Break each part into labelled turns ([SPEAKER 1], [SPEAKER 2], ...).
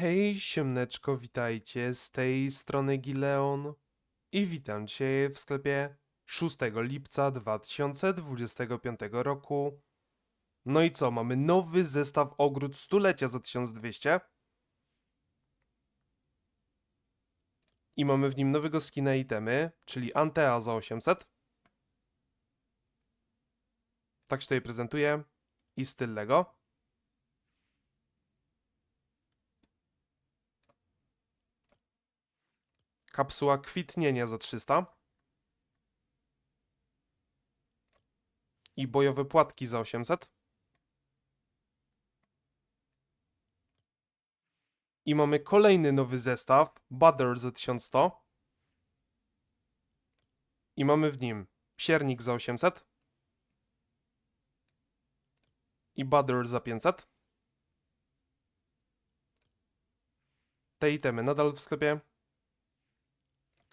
[SPEAKER 1] Hej, siemneczko, witajcie, z tej strony Gileon i witam Cię w sklepie 6 lipca 2025 roku. No i co, mamy nowy zestaw ogród stulecia za 1200 i mamy w nim nowego skina itemy, czyli Antea za 800. Tak się tutaj prezentuje i styl Lego. Kapsuła kwitnienia za 300. I bojowe płatki za 800. I mamy kolejny nowy zestaw, Butter za 1100. I mamy w nim psiernik za 800. I Butter za 500. Te itemy nadal w sklepie.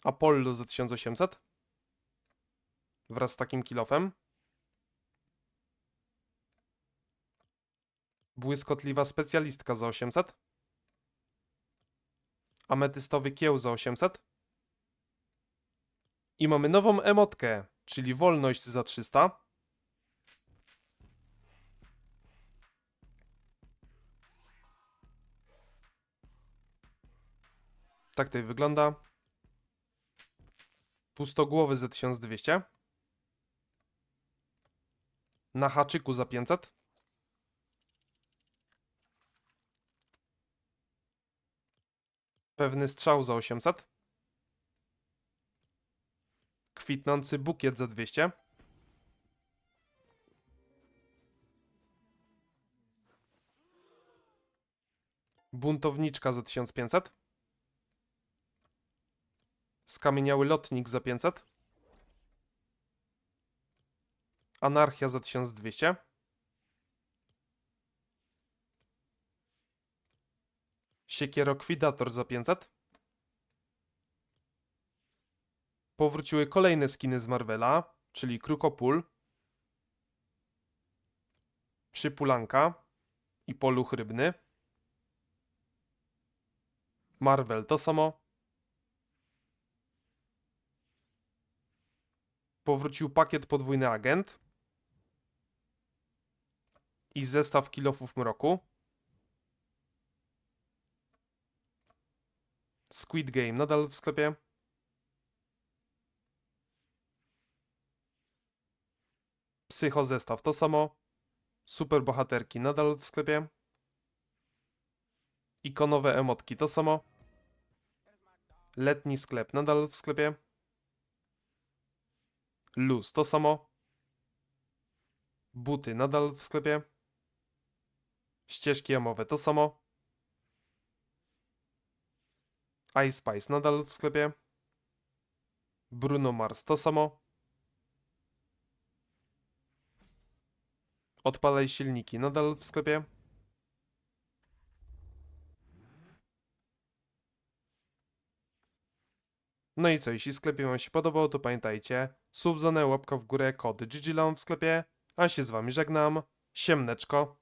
[SPEAKER 1] Apollo za 1800 wraz z takim kilofem. Błyskotliwa specjalistka za 800. Ametystowy kieł za 800. I mamy nową emotkę, czyli wolność za 300. Tak to wygląda. Pustogłowy za 1200. Na haczyku za 500. Pewny strzał za 800. Kwitnący bukiet za 200. Buntowniczka za 1500. Skamieniały lotnik za 500. Anarchia za 1200. Siekierokwidator za 500. Powróciły kolejne skiny z Marvela, czyli Krukopul, Przypulanka i Poluch Rybny. Marvel to samo. Powrócił pakiet podwójny agent i zestaw kilofów mroku. Squid Game nadal w sklepie. Psycho zestaw to samo. Super bohaterki nadal w sklepie. Ikonowe emotki to samo. Letni sklep nadal w sklepie. Luz to samo. Buty nadal w sklepie. Ścieżki jamowe to samo. Ice Spice nadal w sklepie. Bruno Mars to samo. Odpalaj silniki nadal w sklepie. No i co, jeśli sklep wam się podobał, to pamiętajcie, subzonę, łapka w górę, kod GGLON w sklepie, a się z wami żegnam, siemneczko.